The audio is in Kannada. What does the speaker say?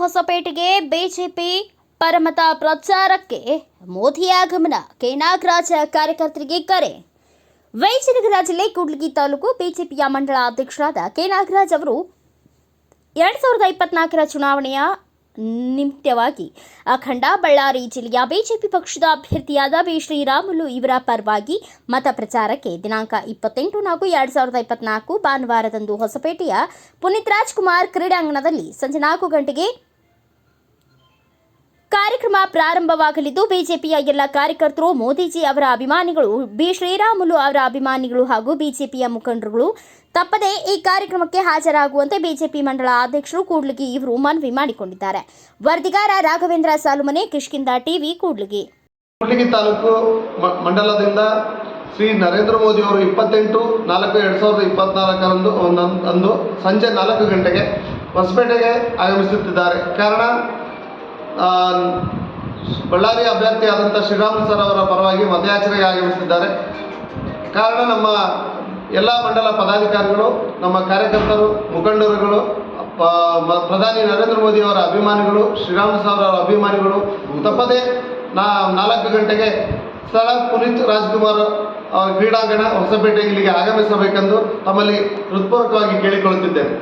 ಹೊಸಪೇಟೆಗೆ ಬಿಜೆಪಿ ಪರಮತ ಪ್ರಚಾರಕ್ಕೆ ಮೋದಿ ಆಗಮನ ಕೆ ನಾಗರಾಜ ಕಾರ್ಯಕರ್ತರಿಗೆ ಕರೆ. ವಿಜಯನಗರ ಜಿಲ್ಲೆ ಕೂಡ್ಲಿಗಿ ತಾಲೂಕು ಬಿಜೆಪಿಯ ಮಂಡಳ ಅಧ್ಯಕ್ಷರಾದ ಕೆ ನಾಗರಾಜ್ ಅವರು ಎರಡ್ ಸಾವಿರದ ಇಪ್ಪತ್ನಾಲ್ಕರ ಚುನಾವಣೆಯ ನಿಮಿತ್ತವಾಗಿ ಅಖಂಡ ಬಳ್ಳಾರಿ ಜಿಲ್ಲೆಯ ಬಿಜೆಪಿ ಪಕ್ಷದ ಅಭ್ಯರ್ಥಿಯಾದ ಬಿ. ಶ್ರೀರಾಮುಲು ಇವರ ಪರವಾಗಿ ಮತ ಪ್ರಚಾರಕ್ಕೆ ದಿನಾಂಕ ಇಪ್ಪತ್ತೆಂಟು ನಾಲ್ಕು ಎರಡು ಸಾವಿರದ ಇಪ್ಪತ್ನಾಲ್ಕು ಭಾನುವಾರದಂದು ಹೊಸಪೇಟೆಯ ಪುನೀತ್ ರಾಜ್ಕುಮಾರ್ ಕ್ರೀಡಾಂಗಣದಲ್ಲಿ ಸಂಜೆ ನಾಲ್ಕು ಗಂಟೆಗೆ ಕಾರ್ಯಕ್ರಮ ಪ್ರಾರಂಭವಾಗಲಿದ್ದು, ಬಿಜೆಪಿಯ ಎಲ್ಲ ಕಾರ್ಯಕರ್ತರು, ಮೋದಿಜಿ ಅವರ ಅಭಿಮಾನಿಗಳು, ಬಿ. ಶ್ರೀರಾಮುಲು ಅವರ ಅಭಿಮಾನಿಗಳು ಹಾಗೂ ಬಿಜೆಪಿಯ ಮುಖಂಡರುಗಳು ತಪ್ಪದೆ ಈ ಕಾರ್ಯಕ್ರಮಕ್ಕೆ ಹಾಜರಾಗುವಂತೆ ಬಿಜೆಪಿ ಮಂಡಳ ಅಧ್ಯಕ್ಷರು ಕೂಡ್ಲಿಗಿ ಇವರು ಮನವಿ ಮಾಡಿಕೊಂಡಿದ್ದಾರೆ. ವರದಿಗಾರ ರಾಘವೇಂದ್ರ ಸಾಲುಮನೆ ಕಿಷ್ಕಿಂದ ಟಿವಿ ಕೂಡ್ಲಿಗಿ. ಕೂಡ್ಲಿಗಿ ತಾಲೂಕು ಮಂಡಲದಿಂದ ಶ್ರೀ ನರೇಂದ್ರ ಮೋದಿ ಅವರು ಇಪ್ಪತ್ತೆಂಟು, ನಾಲ್ಕು ಎರಡು ಸಾವಿರದ ಇಪ್ಪತ್ನಾಲ್ಕರಂದು ಒಂದೊಂದು ಸಂಜೆ ನಾಲ್ಕು ಗಂಟೆಗೆ ಹೊಸಪೇಟೆಗೆ ಆಗಮಿಸುತ್ತಿದ್ದಾರೆ. ಕಾರಣ ಬಳ್ಳಾರಿ ಅಭ್ಯರ್ಥಿಯಾದಂಥ ಶ್ರೀರಾಮ್ ಸರ್ ಅವರ ಪರವಾಗಿ ಮತಯಾಚನೆಗೆ ಆಗಮಿಸಿದ್ದಾರೆ ಕಾರಣ ನಮ್ಮ ಎಲ್ಲ ಮಂಡಲ ಪದಾಧಿಕಾರಿಗಳು, ನಮ್ಮ ಕಾರ್ಯಕರ್ತರು, ಮುಖಂಡರುಗಳು ಪ್ರಧಾನಿ ನರೇಂದ್ರ ಮೋದಿ ಅವರ ಅಭಿಮಾನಿಗಳು, ಶ್ರೀರಾಮ್ ಸರ್ ಅವರ ಅಭಿಮಾನಿಗಳು, ತಪ್ಪದೇ ನಾ, ನಾಲ್ಕು ಗಂಟೆಗೆ ಸ್ಥಳ ಪುನೀತ್ ರಾಜ್ಕುಮಾರ್ ಅವರ ಕ್ರೀಡಾಂಗಣ ಹೊಸಪೇಟೆ ಇಲ್ಲಿಗೆ ಆಗಮಿಸಬೇಕೆಂದು ತಮ್ಮಲ್ಲಿ ಹೃತ್ಪೂರ್ವಕವಾಗಿ ಕೇಳಿಕೊಳ್ಳುತ್ತಿದ್ದೇನೆ.